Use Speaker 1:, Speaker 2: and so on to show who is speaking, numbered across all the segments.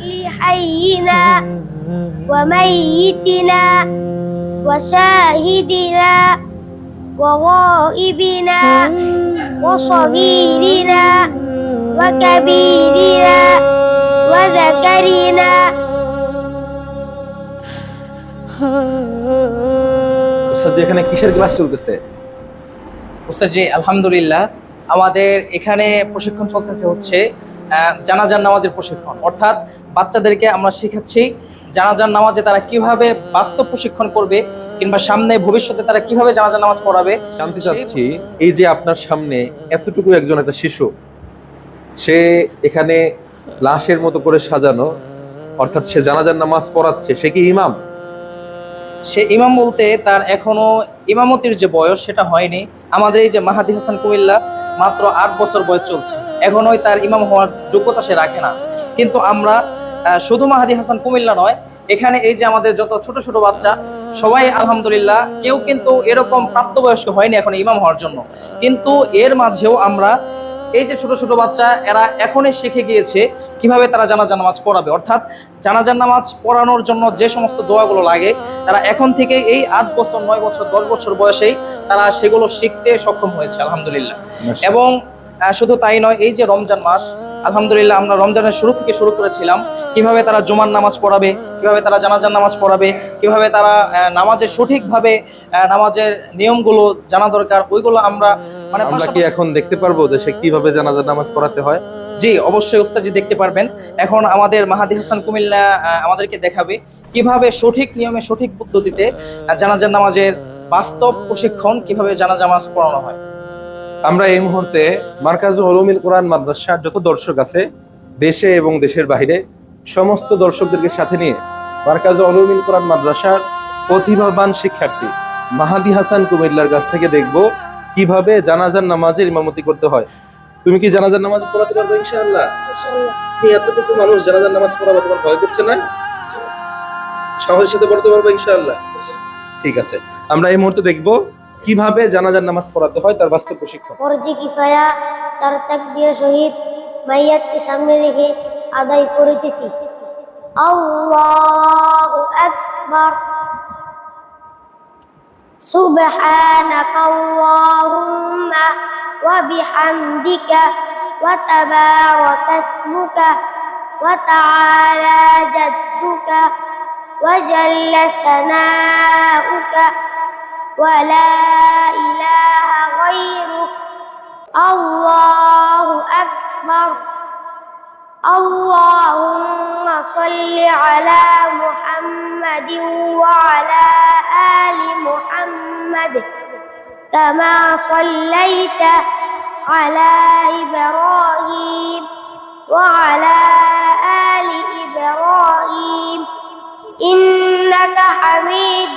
Speaker 1: لحينا وميتنا وشاهدنا وغائبنا وصغيرنا وكبيرنا وذكرنا
Speaker 2: ওস্তাদ এখানে কিসের ক্লাস চলতেছে?
Speaker 3: ওস্তাদ জি আলহামদুলিল্লাহ। আমাদের এখানে প্রশিক্ষণ চলতেছে হচ্ছে জানাজার নামাজের প্রশিক্ষণ। অর্থাৎ বাচ্চাদেরকে আমরা শেখাচ্ছি জানাজার নামাজে তারা কীভাবে বাস্তব প্রশিক্ষণ করবে কিংবা সামনে ভবিষ্যতে তারা কীভাবে জানাজার নামাজ পড়াবে।
Speaker 2: জানতে চাচ্ছি এই যে আপনার সামনে এতটুকু একজন একটা শিশু সে এখানে লাশের মতো করে সাজানো অর্থাৎ সে জানাজার নামাজ পড়াচ্ছে সে কি ইমাম?
Speaker 3: সে ইমাম বলতে তার এখনও ইমামতির যে বয়স সেটা হয়নি। আমাদের এই যে মাহাদি হাসান কুমিল্লা মাত্র আট বছর বয়স চলছে। এখনোই তার ইমাম হওয়ার যোগ্যতা সে রাখে না। কিন্তু আমরা শুধু মাহাদি হাসান কুমিল্লা নয়, এখানে এই যে আমাদের যত ছোট ছোট বাচ্চা, সবাই আলহামদুলিল্লাহ কেউ কিন্তু এরকম প্রাপ্তবয়স্ক হয়নি এখন ইমাম হওয়ার জন্য। কিন্তু এর মাঝেও আমরা এই যে ছোট ছোট বাচ্চা এরা এখনই শিখে গিয়েছে কীভাবে তারা জানাজা নামাজ পড়াবে। অর্থাৎ জানাজার নামাজ পড়ানোর জন্য যে সমস্ত দোয়াগুলো লাগে তারা এখন থেকে এই আট বছর নয় বছর দশ বছর বয়সেই তারা সেগুলো শিখতে সক্ষম হয়েছে আলহামদুলিল্লাহ। এবং শুধু তাই নয় এই যে রমজান মাস আলহামদুলিল্লাহ আমরা রমজানের শুরু থেকে শুরু করেছিলাম। কীভাবে তারা জুমার নামাজ পড়াবে কীভাবে তারা জানাজার নামাজ পড়াবে কীভাবে তারা নামাজের সঠিকভাবে নামাজের নিয়মগুলো জানা দরকার ওইগুলো আমরা মানে
Speaker 2: আমরা কি এখন দেখতে পারব যে সে কীভাবে জানাজার নামাজ পড়াতে হয়?
Speaker 3: জি অবশ্যই উস্তাদজি দেখতে পারবেন। এখন আমাদের মাহাদি হাসান কুমিল্লা আমাদেরকে দেখাবে কীভাবে সঠিক নিয়মে সঠিক পদ্ধতিতে জানাজার নামাজের বাস্তব প্রশিক্ষণ কীভাবে জানাজা নামাজ পড়ানো হয়।
Speaker 2: আমরা এই মুহূর্তে মার্কাজ হলুমিল কোরআন মাদ্রাসার যত দর্শক আছে দেশে এবং দেশের বাইরে সমস্ত দর্শকদেরকে সাথে নিয়ে মার্কাজ হলুমিল কোরআন মাদ্রাসার প্রতিভাবান শিক্ষার্থী মাহাদি হাসান কুমিল্লার কাছ থেকে দেখব কীভাবে জানাজার নামাজের ইমামতি করতে হয়। তুমি কি জানাজার নামাজ পড়াতে পারবে ইনশাআল্লাহ? এতটুকু মানুষ জানাজার নামাজ পড়াবে তোমার ভয় করছে না? সাহসের সাথে পড়তে পারবে ইনশাআল্লাহ। ঠিক আছে। আমরা এই মুহূর্তে দেখব কিভাবে জানাজার নামাজ পড়াতে হয় তার বাস্তব প্রশিক্ষণ
Speaker 1: ফরজি কিফায়া চার তাকবীর শহীদ মাইয়াতকে সামনে রেখে আদায় করিতেছি আল্লাহু আকবার سبحانك اللهم وبحمدك وتبارك اسمك وتعالى جدك وجل ثناؤك ولا إله غيرك. الله أكبر. اللهم صل على محمد وعلى آل محمد كما صليت على إبراهيم وعلى آل إبراهيم. إنك حميد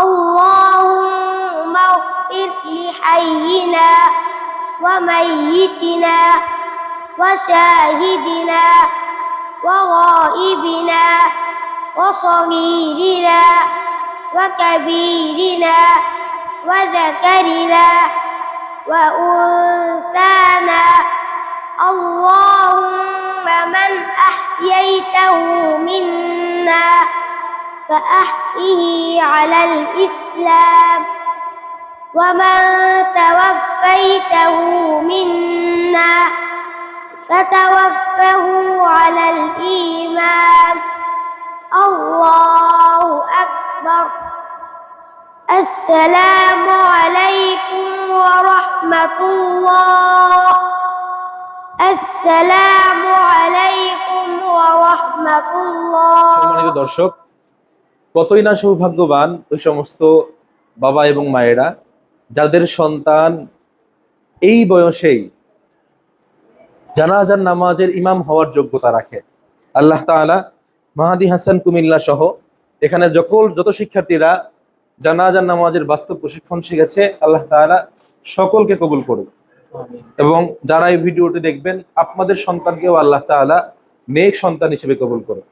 Speaker 1: اللهم اغفر لحينا وميتنا وشاهدنا وغائبنا وصغيرنا وكبيرنا وذكرنا وأنثانا اللهم من أحييته منا فأحيه على الإسلام ومن توفيته منا فتوفه على الإيمان الله أكبر السلام عليكم ورحمة الله السلام عليكم ورحمة الله
Speaker 2: সম্মানিত দর্শক কতই না সৌভাগ্যবান ওই সমস্ত বাবা এবং মায়েরা, যাদের সন্তান এই বয়সেই জানাজার নামাজের ইমাম হওয়ার যোগ্যতা রাখে। আল্লাহ তাআলা মাহাদি হাসান কুমিল্লা সহ এখানে যখন যত শিক্ষার্থীরা জানাজার নামাজের বাস্তব প্রশিক্ষণ শিখেছে, আল্লাহ তাআলা সকলকে কবুল করুক। এবং যারা এই ভিডিওটি দেখবেন, আপনাদের সন্তানকেও আল্লাহ তাআলা নেক সন্তান হিসেবে কবুল করুক।